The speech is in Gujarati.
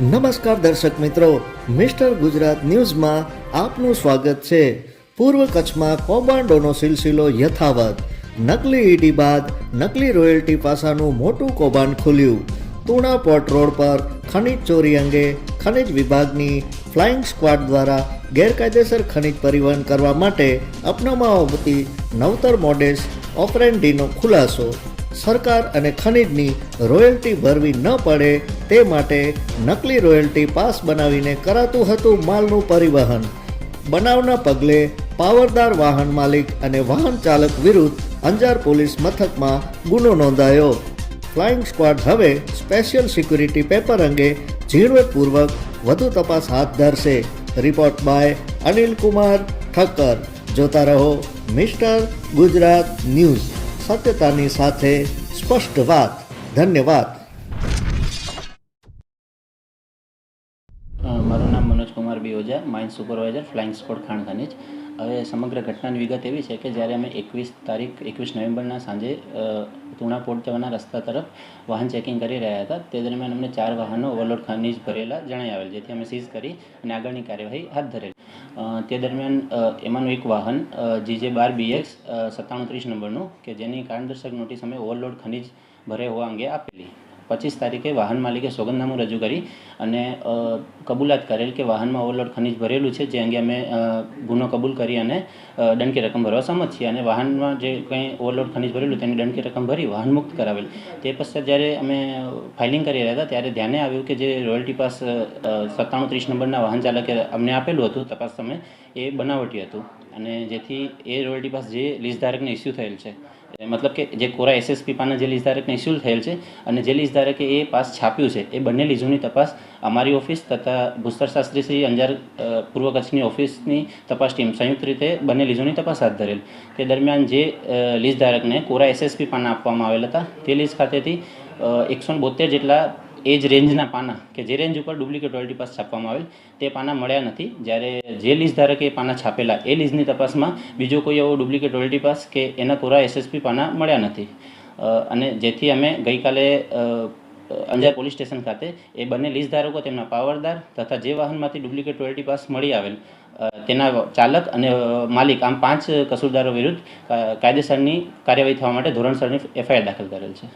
નમસ્કાર દર્શક મિત્રો, મિસ્ટર ગુજરાત ન્યૂઝમાં આપનું સ્વાગત છે. પૂર્વ કચ્છમાં કૌભાંડોનો સિલસિલો યથાવત. નકલી ઈડી બાદ નકલી રોયલ્ટી પાસાનું મોટું કૌભાંડ ખુલ્યું. તુણા પોર્ટ રોડ પર ખનિજ ચોરી અંગે ખનિજ વિભાગની ફ્લાઇંગ સ્ક્વાડ દ્વારા ગેરકાયદેસર ખનિજ પરિવહન કરવા માટે અપનાવવામાં આવતી નવતર મોડેસ ઓપરેન્ડીનો ખુલાસો સરકાર અને ખનિજની રોયલ્ટી ભરવી ન પડે તે માટે નકલી રોયલ્ટી પાસ બનાવીને કરાતું હતું માલનું પરિવહન. બનાવના પગલે પાવરદાર વાહન માલિક અને વાહન ચાલક વિરુદ્ધ અંજાર પોલીસ મથકમાં ગુનો નોંધાયો. ફ્લાઇંગ સ્ક્વોડ હવે સ્પેશિયલ સિક્યુરિટી પેપર અંગે ઝીણવટપૂર્વક વધુ તપાસ હાથ ધરશે. Report by Anil Kumar Thakkar. જોતા રહો મિસ્ટર ગુજરાત ન્યૂઝ. સત્યતાની સાથે સ્પષ્ટ વાત. ધન્યવાદ. મારું નામ Manojkumar B Ojha mine supervisor, flying squad ખાણ ખનીજ. હવે સમગ્ર ઘટનાની વિગત એવી છે કે જ્યારે અમે એકવીસ તારીખ, એકવીસ નવેમ્બરના સાંજે તુણાપોર્ટ તુણા પોર્ટ જવાના રસ્તા તરફ વાહન ચેકિંગ કરી રહ્યા હતા, તે દરમિયાન અમને ચાર વાહનો ઓવરલોડ ખનીજ ભરેલા જણાઈ આવેલ, જેથી અમે સીઝ કરી અને આગળની કાર્યવાહી હાથ ધરેલ. તે દરમિયાન એમાંનું એક વાહન જીજે બાર બીએક્સ સત્તાણું ત્રીસ નંબરનું, કે જેની કારણદર્શક નોટિસ અમે ઓવરલોડ ખનીજ ભરે હોવા અંગે આપેલી. પચીસ તારીખે વાહન માલિકે સોગંદનામું રજૂ કરી અને કબૂલાત કરેલ કે વાહનમાં ઓવરલોડ ખનીજ ભરેલું છે, જે અંગે અમે ગુનો કબૂલ કરી અને દંડકી રકમ ભરવા સંમત છીએ અને વાહનમાં જે કંઈ ઓવરલોડ ખનીજ ભરેલું તેની દંડકી રકમ ભરી વાહન મુક્ત કરાવેલ. તે પશ્ચાત જ્યારે અમે ફાઇલિંગ કરી રહ્યા હતા ત્યારે ધ્યાને આવ્યું કે જે રોયલ્ટી પાસ સત્તાણું ત્રીસ નંબરના વાહન ચાલકે અમને આપેલું હતું તપાસ સમયે એ બનાવટી હતું. અને જેથી એ રોયલ્ટી પાસ જે લીઝ ધારકને ઇસ્યુ થયેલ છે મતલબ કે જે કોરા એસએસપી પાના જે લીઝ ધારકને ઇસ્યુ થયેલ છે અને જે લીઝ ધારકે એ પાસ છાપ્યું છે, એ બંને લીઝોની તપાસ અમારી ઓફિસ તથા ભૂસ્તર શાસ્ત્રી શ્રી અંજાર પૂર્વ કચ્છની ઓફિસની તપાસ ટીમ સંયુક્ત રીતે બંને લીઝોની તપાસ હાથ ધરેલ. તે દરમિયાન જે લીઝ ધારકને કોરા એસએસપી પાના આપવામાં આવેલ હતા, તે લીઝ ખાતેથી એકસો બોતેર જેટલા એ જ રેન્જના પાના, કે જે રેન્જ ઉપર ડુપ્લિકેટ રોયલ્ટી પાસ છાપવામાં આવેલ, તે પાના મળ્યા નથી. જ્યારે જે લીઝ ધારકે એ પાના છાપેલા, એ લીઝની તપાસમાં બીજો કોઈ એવો ડુપ્લિકેટ રોયલ્ટી પાસ કે એના કોરા એસએસપી પાના મળ્યા નથી. અને જેથી અમે ગઈકાલે અંજાર પોલીસ સ્ટેશન ખાતે એ બંને લીઝ ધારકો, તેમના પાવરદાર તથા જે વાહનમાંથી ડુપ્લિકેટ રોયલ્ટી પાસ મળી આવેલ તેના ચાલક અને માલિક, આમ પાંચ કસૂરદારો વિરુદ્ધ કાયદેસરની કાર્યવાહી થવા માટે ધોરણસરની એફઆઈઆર દાખલ કરેલ છે.